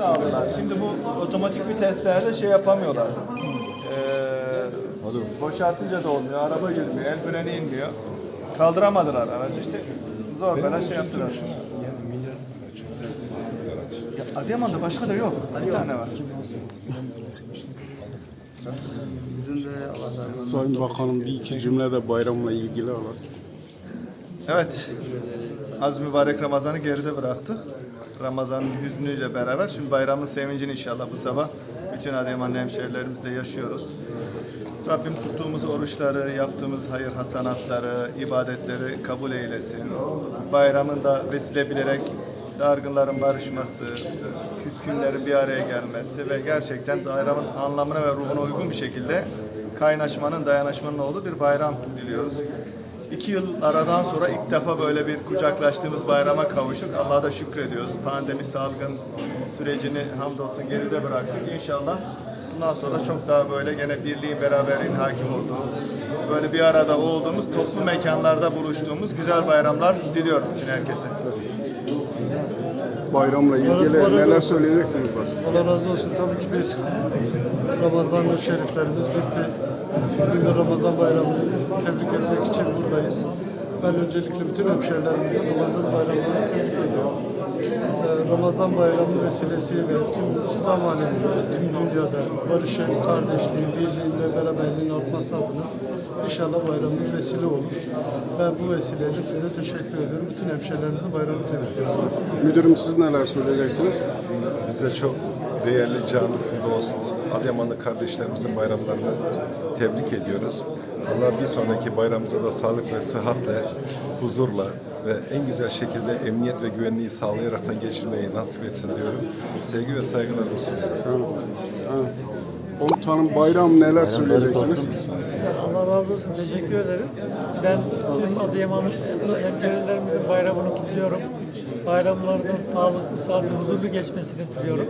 aldılar. Şimdi bu otomatik viteslerde şey yapamıyorlar. Ee, boşaltınca da olmuyor, araba girmiyor, el freni inmiyor. Kaldıramadılar aracı işte. Zor bela şey yaptılar. Ya Adıyaman'da başka da yok. Bir tane var. Sayın Bakanım bir iki cümle de bayramla ilgili alalım. Evet. Az mübarek Ramazan'ı geride bıraktık. Ramazan'ın hüznüyle beraber şimdi bayramın sevincini inşallah bu sabah bütün Adıyamanlı hemşehrilerimizle yaşıyoruz. Rabbim tuttuğumuz oruçları, yaptığımız hayır hasanatları, ibadetleri kabul eylesin. Bayramın da vesile bilerek dargınların barışması, küskünlerin bir araya gelmesi ve gerçekten bayramın anlamına ve ruhuna uygun bir şekilde kaynaşmanın, dayanışmanın olduğu bir bayram diliyoruz. İki yıl aradan sonra ilk defa böyle bir kucaklaştığımız bayrama kavuştuk. Allah'a da şükrediyoruz. Pandemi salgın sürecini hamdolsun geride bıraktık. İnşallah bundan sonra çok daha böyle gene birliğin, beraberliğin hakim olduğu, böyle bir arada olduğumuz, toplu mekanlarda buluştuğumuz güzel bayramlar diliyorum bütün herkese. Bayramla ilgili neler söyleyeceksiniz başkanım? Allah razı olsun. Tabii ki biz Ramazan-ı Şeriflerimiz bitti. Bugün de Ramazan bayramını tebrik etmek için buradayız. Ben öncelikle bütün hemşehrilerimizin Ramazan bayramlarını tebrik ediyorum. Ee, Ramazan bayramı vesilesiyle tüm İslam aleminde, tüm dünyada barışın, kardeşliğin, birliğin ve beraberliğin artması adına inşallah bayramımız vesile olur. Ben bu vesileyle size teşekkür ediyorum. Bütün hemşehrilerimizin bayramını tebrik ediyorum. Müdürüm siz neler söyleyeceksiniz? Biz de çok değerli can, dost, Adıyamanlı kardeşlerimizin bayramlarını tebrik ediyoruz. Allah bir sonraki bayramımıza da sağlık ve sıhhatle, huzurla ve en güzel şekilde emniyet ve güvenliği sağlayaraktan geçirmeyi nasip etsin diyorum. Sevgi ve saygılarımı sunuyorum. Komutanım bayram neler söyleyeceksiniz? Allah razı olsun. Teşekkür ederim. Ben tüm Adıyaman'ın hemşehrilerimizin bayramını kutluyorum. Bayramlarının sağlıklı, sağlıklı, huzurlu geçmesini diliyorum.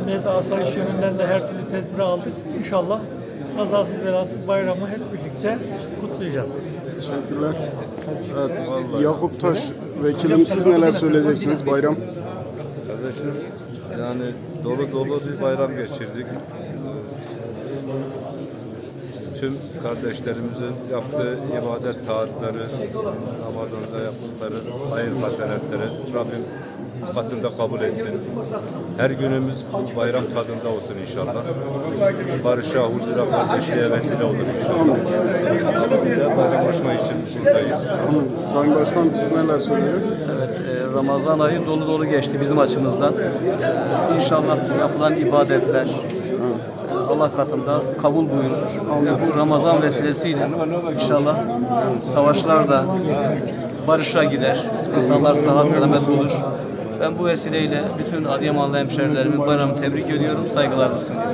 Emniyet asayiş yönünden de her türlü tedbiri aldık. İnşallah kazasız belasız bayramı hep birlikte kutlayacağız. Teşekkürler. Evet, Yakup Taş vekilim siz neler söyleyeceksiniz bayram? Kardeşim yani dolu dolu bir bayram geçirdik. Tüm kardeşlerimizin yaptığı ibadet taatları, Ramazan'da yaptıkları hayır hasenetleri Rabbim katında kabul etsin. Her günümüz bu bayram tadında olsun inşallah. Barışa, huzura, kardeşliğe vesile olur inşallah. Bayramlaşma için buradayız. Sayın Başkanım siz neler söyleyeceksiniz? Evet, e, Ramazan ayı dolu dolu geçti bizim açımızdan. İnşallah yapılan ibadetler e, Allah katında kabul buyurur. Ve bu Ramazan vesilesiyle inşallah savaşlar da barışa gider. İnsanlar sıhhat selamet bulur. Ben bu vesileyle bütün Adıyamanlı hemşehrilerimin bayramını tebrik ediyorum. Saygılarımı sunuyorum.